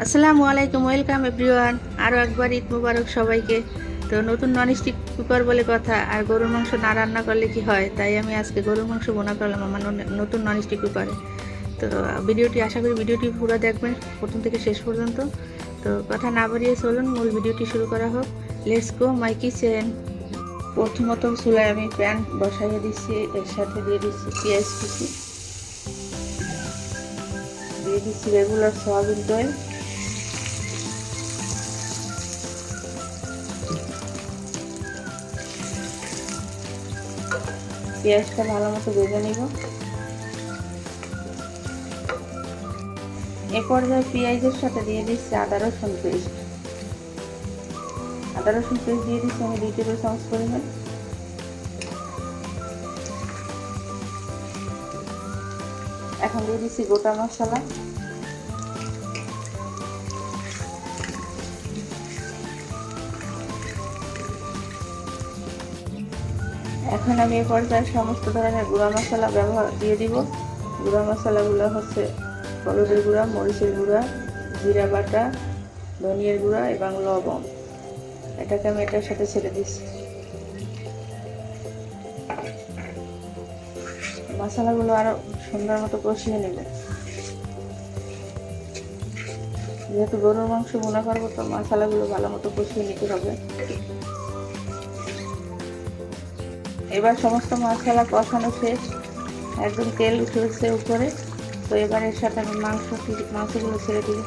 আসসালামু আলাইকুম, welcome everyone. আরও একবার ঈদ মুবারক সবাইকে। তো নতুন ননস্টিক কুকার বলে কথা, আর গরুর মাংস না রান্না করলে কি হয়? তাই আমি আজকে গরুর মাংস বোনা করলাম আমার নন- নতুন ননস্টিক কুকারে তো ভিডিওটি, আশা করি ভিডিওটি পুরো দেখবেন, প্রথম থেকে শেষ পর্যন্ত। তো কথা না বাড়িয়ে চলুন, মূল ভিডিওটি শুরু করা হোক। লেটস গো মাই কিচেন প্রথমত চুলায় আমি প্যান বসাইয়ে দিচ্ছি, এর সাথে দিয়ে দিচ্ছি পেঁয়াজ কুচি। দিয়ে দিচ্ছি রেগুলার সয়াবিন তেল। পেঁয়াজটা ভালো মতো ভেজে নিব। এ পর্যায়ে পেঁয়াজের সাথে দিয়ে দিচ্ছি আদা, রসুন পেস্ট। আদা, রসুন পেস্ট দিয়ে দিচ্ছি, আমি দুই টেবিল চামচ পরিমাণ। এখন দিয়ে দিচ্ছি গোটা মশলা। এখন আমি এ পর্যায়ে সমস্ত ধরনের গুঁড়া মশলা ব্যবহার দিয়ে দিব। গুঁড়া মশলাগুলো হচ্ছে হলুদের গুঁড়া, মরিচের গুঁড়া, জিরা বাটা, ধনিয়ার গুঁড়া এবং লবণ। এটাকে আমি এটার সাথে ছেড়ে দিচ্ছি। মশলাগুলো আরও সুন্দর মতো কষিয়ে নেব। যেহেতু গরুর মাংস মনে করব, তো মশলাগুলো ভালো মতো কষিয়ে নিতে হবে। এবার সমস্ত মশলা কষানো শেষ। একদম তেল উঠেছে উপরে। তো এবার এর সাথে আমি মাংস মাংসগুলো ছেড়ে দিই।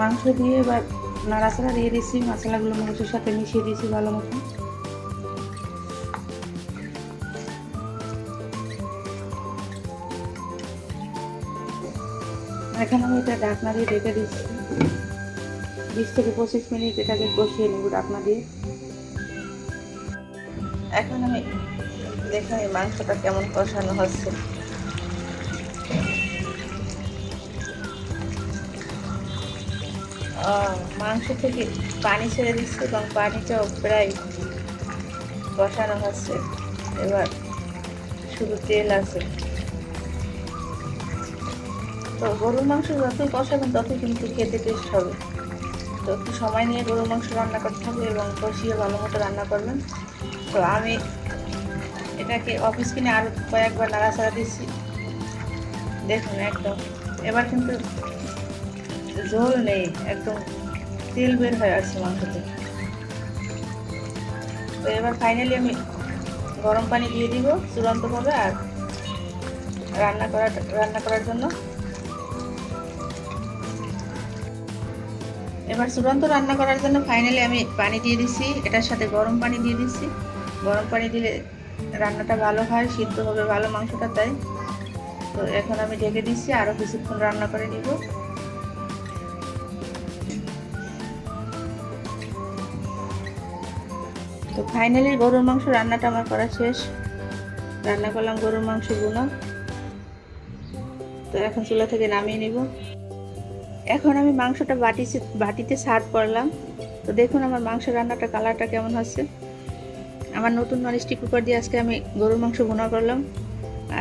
মাংস দিয়ে এবার নাড়াচাড়া দিয়ে দিচ্ছি। মশলাগুলো মাংসের সাথে মিশিয়ে দিয়েছি ভালো মতো। এখন আমি এটা ঢাকনা দিয়ে ঢেকে দিচ্ছি। বিশ থেকে পঁচিশ মিনিট এটাকে কষিয়ে নেব ঢাকনা দিয়ে। এখন আমি দেখুন এই মাংসটা কেমন কষানো হচ্ছে। মাংস থেকে পানি ছেড়ে দিচ্ছে এবং পানিটাও প্রায় কষানো হচ্ছে। এবার শুধু তেল আছে। তো গরুর মাংস যতই কষাবেন, ততই কিন্তু খেতে টেস্ট হবে। তো একটু সময় নিয়ে গরুর মাংস রান্না করতে হবে এবং কষিয়ে ভালো মতো রান্না করবেন। তো আমি এটাকে অফিস কিনে আরও কয়েকবার নাড়াচাড়া দিচ্ছি দেখুন একদম, এবার কিন্তু ঝোল নেই, একদম তেল বের হয়ে আসছে মাংস থেকে তো এবার ফাইনালি আমি গরম পানি দিয়ে দিব চূড়ান্তভাবে আর রান্না করার রান্না করার জন্য। এবার চূড়ান্ত রান্না করার জন্য ফাইনালি আমি পানি দিয়ে দিচ্ছি এটার সাথে গরম পানি দিয়ে দিচ্ছি গরম পানি দিলে রান্নাটা ভালো হয়, সিদ্ধ হবে, ভালো মাংসটা তাই তো এখন আমি ঢেকে দিচ্ছি আরও কিছুক্ষণ রান্না করে নিব। তো ফাইনালি গরুর মাংস রান্নাটা আমার করা শেষ। রান্না করলাম গরুর মাংসগুলো তো এখন চুলা থেকে নামিয়ে নিব। এখন আমি মাংসটা বাটি বাটিতে সার্ভ করলাম। তো দেখুন আমার মাংস রান্নাটা কালারটা কেমন হচ্ছে। আমার নতুন ননস্টিক কুকার দিয়ে আজকে আমি গরুর মাংস বোনা করলাম।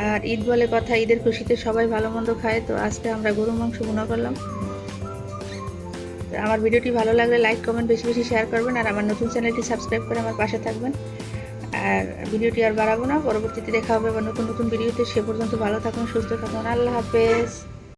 আর ঈদ বলে কথা, ঈদের খুশিতে সবাই ভালো মন্দ খায়। তো আজকে আমরা গরুর মাংস বোনা করলাম। আমার ভিডিওটি ভালো লাগলে লাইক, কমেন্ট, বেশি বেশি শেয়ার করবেন। আর আমার নতুন চ্যানেলটি সাবস্ক্রাইব করে আমার পাশে থাকবেন। আর ভিডিওটি আর বাড়াবো না। পরবর্তীতে দেখা হবে আবার নতুন নতুন ভিডিওতে। সে পর্যন্ত ভালো থাকুন, সুস্থ থাকুন। আল্লাহ হাফেজ।